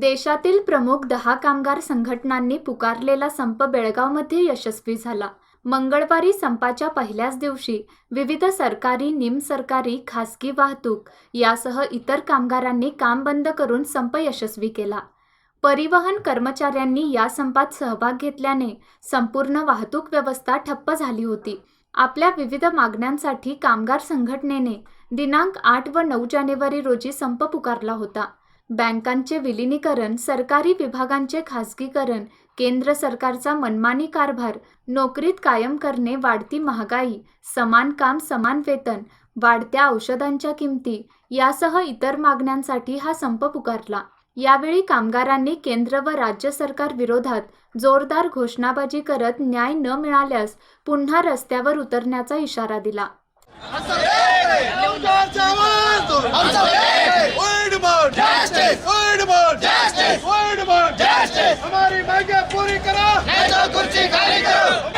देशातील प्रमुख दहा कामगार संघटनांनी पुकारलेला संप बेळगावमध्ये यशस्वी झाला. मंगळवारी संपाच्या पहिल्याच दिवशी विविध सरकारी निमसरकारी खासगी वाहतूक यासह इतर कामगारांनी काम बंद करून संप यशस्वी केला. परिवहन कर्मचाऱ्यांनी या संपात सहभाग घेतल्याने संपूर्ण वाहतूक व्यवस्था ठप्प झाली होती. आपल्या विविध मागण्यांसाठी कामगार संघटनेने दिनांक आठ व नऊ जानेवारी रोजी संप पुकारला होता. बँकांचे विलिनीकरण सरकारी विभागांचे खासगीकरण केंद्र सरकारचा मनमानी कारभार नोकरीत कायम करणे वाढती महागाई समान काम समान वेतन वाढत्या औषधांच्या किमती यासह इतर मागण्यांसाठी हा संप पुकारला. यावेळी कामगारांनी केंद्र व राज्य सरकार विरोधात जोरदार घोषणाबाजी करत न्याय न मिळाल्यास पुन्हा रस्त्यावर उतरण्याचा इशारा दिला. Board justice word board justice word board justice हमारी मांगे पूरी करो। नहीं तो कुर्सी खाली करो।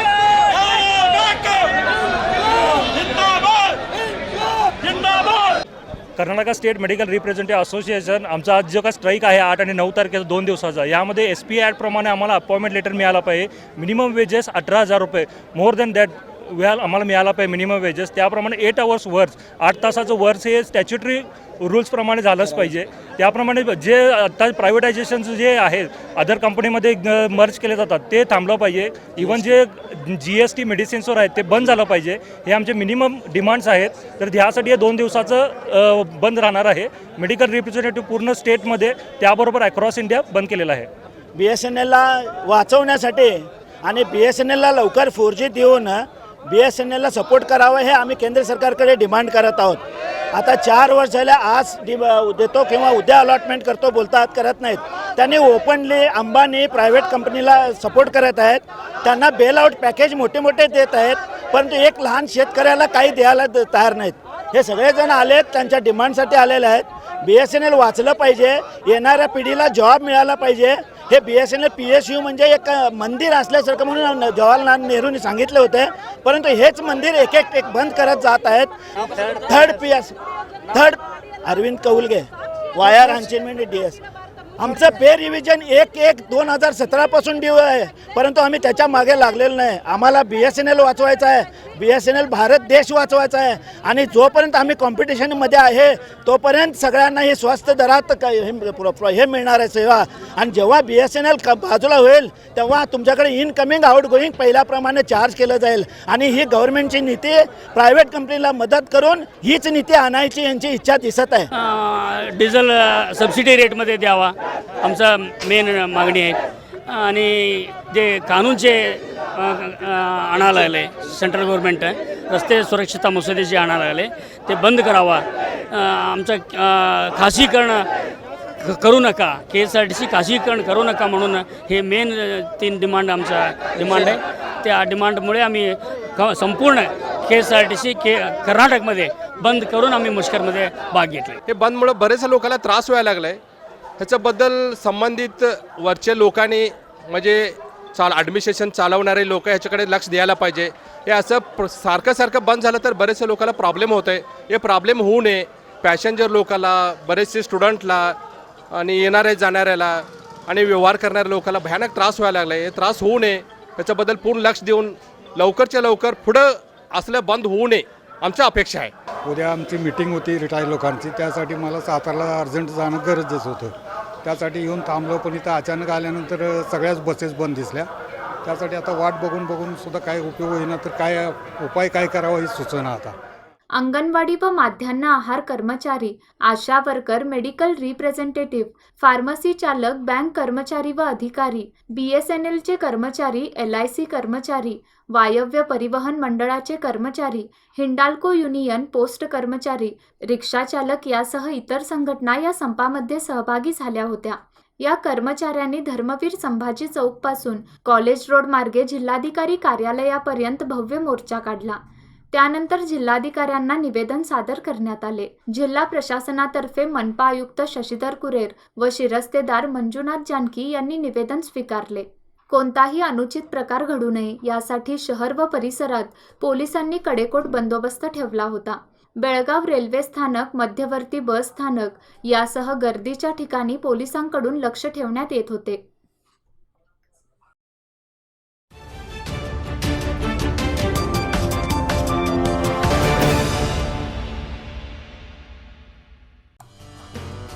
Karnataka state medical representative association आमचा आज जो का स्ट्राईक आहे आठ आणि नऊ तारखेचा दोन दिवसाचा यामध्ये एस पी ॲडप्रमाणे आम्हाला अपॉइंटमेंट लेटर मिळाला पाहिजे. मिनिमम वेजेस अठरा हजार रुपये. मोर दॅन दॅट व्या आम्हाला मिळाला पाहिजे मिनिमम वेजेस त्याप्रमाणे एट आवर्स वर्स आठ तासाचं वर्स हे स्टॅच्युटरी रूल्सप्रमाणे झालंच पाहिजे. त्याप्रमाणे जे आता प्रायव्हेटायझेशनचं जे आहे अदर कंपनीमध्ये मर्ज केले जातात ते थांबलं पाहिजे. इवन जे जी एस टी मेडिसिन्सवर आहेत ते बंद झालं पाहिजे. हे आमचे मिनिमम डिमांड्स आहेत. तर ह्यासाठी हे दोन दिवसाचं बंद राहणार आहे. मेडिकल रिप्रेझेंटेटिव्ह पूर्ण स्टेटमध्ये त्याबरोबर अक्रॉस इंडिया बंद केलेलं आहे. बी एस एन एलला वाचवण्यासाठी आणि बी एस एन एलला लवकर फोर जी देऊन बी एस एन एलला सपोर्ट करावं हे आम्ही केंद्र सरकारकडे डिमांड करत आहोत. आता चार वर्ष झाल्या आज डि देतो किंवा उद्या अलॉटमेंट करतो बोलतात करत नाहीत. त्यांनी ओपनली अंबानी प्रायव्हेट कंपनीला सपोर्ट करत आहेत. त्यांना बेलआउट पॅकेज मोठे मोठे देत आहेत परंतु एक लहान शेतकऱ्याला काही द्यायला तयार नाहीत. हे सगळेजण आलेत त्यांच्या डिमांडसाठी आलेले आहेत. बी एस एन एल वाचलं पाहिजे येणाऱ्या पिढीला जॉब मिळाला पाहिजे. हे B S N L P S U म्हणजे एक मंदिर असल्यासारखं म्हणून जवाहरलाल नेहरूंनी सांगितले होते. परंतु हेच मंदिर एक एक एक बंद करत जात आहेत. Third P S. Third Arvind Kaulge वाया रांचीमेंट डी एस. आमचं पे रिव्हिजन एक एक दोन हजार सतरापासून ड्यू आहे. परंतु आम्ही त्याच्यामागे लागलेलो नाही. आम्हाला बी एस एन एल वाचवायचं आहे. B S N L Bharat देश वाचवायचा आहे. आणि जोपर्यंत आम्ही कॉम्पिटिशनमध्ये आहे तोपर्यंत सगळ्यांना हे स्वस्त दरात हे हे मिळणार आहे सेवा. आणि जेव्हा बी एस एन एल बाजूला होईल तेव्हा तुमच्याकडे इनकमिंग आउट गोईंग पहिल्याप्रमाणे चार्ज केलं जाईल. आणि ही गव्हर्नमेंटची नीती प्रायव्हेट कंपनीला मदत करून हीच नीती आणायची यांची इच्छा दिसत आहे. डिझेल सबसिडी रेटमध्ये द्यावा. आमचा मेन मागणी आहे. आणि जे कानूनचे अ, आणायला लागले सेंट्रल गव्हर्नमेंट रस्ते सुरक्षितता मसुदे जे आणायला लागले ते बंद करावा. आमचं खासीकरण खासगीकरण करू नका. K S R T C खासगीकरण करू नका म्हणून हे मेन तीन डिमांड आमचा डिमांड आहे. त्या डिमांडमुळे आम्ही क संपूर्ण K S R T C के कर्नाटकमध्ये बंद करून आम्ही मुष्करमध्ये भाग घेतला. हे बंदमुळं बरेचशा लोकांना त्रास व्हायला लागला आहे ह्याच्याबद्दल संबंधित वरच्या लोकांनी म्हणजे चाल ॲडमिनिस्ट्रेशन चालवणारे लोक ह्याच्याकडे लक्ष द्यायला पाहिजे. हे असं प्र- सारखं सारखं बंद झालं तर बरेचशा लोकांना प्रॉब्लेम होत आहे हे प्रॉब्लेम होऊ नये. पॅसेंजर लोकाला बरेचसे स्टुडंटला आणि येणाऱ्या जाणाऱ्याला आणि व्यवहार करणाऱ्या लोकांना भयानक त्रास व्हायला लागला हे त्रास होऊ नये. त्याच्याबद्दल पूर्ण लक्ष देऊन लवकरच्या लवकर पुढं असलं बंद होऊ नये. आमच्या अपेक्षा आहे. उद्या आमची मीटिंग होती रिटायर लोकांची. त्यासाठी मला सातारला अर्जंट जाणं गरजेचं होतं. त्यासाठी येऊन थांबलो पण इथं अचानक आल्यानंतर सगळ्याच बसेस बंद दिसल्या. त्यासाठी आता वाट बघून बघून सुद्धा काय उपयोग होईना तर काय उपाय काय करावा ही सूचना आता. अंगणवाडी व माध्यान्ह आहार कर्मचारी Asha worker medical representative pharmacy चालक बँक कर्मचारी व अधिकारी बी एस एन एलचे कर्मचारी एल आय सी कर्मचारी वायव्य परिवहन मंडळाचे कर्मचारी हिंडाल्को युनियन पोस्ट कर्मचारी रिक्षा चालक यासह इतर संघटना या संपामध्ये सहभागी झाल्या होत्या. या कर्मचाऱ्यांनी धर्मवीर संभाजी चौकपासून कॉलेज रोड मार्गे जिल्हाधिकारी कार्यालयापर्यंत भव्य मोर्चा काढला. त्यानंतर जिल्हाधिकाऱ्यांना निवेदन सादर करण्यात आले. जिल्हा प्रशासनातर्फे मनपा आयुक्त शशिधर कुरेर व शिरस्तेदार मंजुनाथ जानकी यांनी निवेदन स्वीकारले. कोणताही अनुचित प्रकार घडू नये यासाठी शहर व परिसरात पोलिसांनी कडेकोट बंदोबस्त ठेवला होता. बेळगाव रेल्वे स्थानक मध्यवर्ती बस स्थानक यासह गर्दीच्या ठिकाणी पोलिसांकडून लक्ष ठेवण्यात येत होते.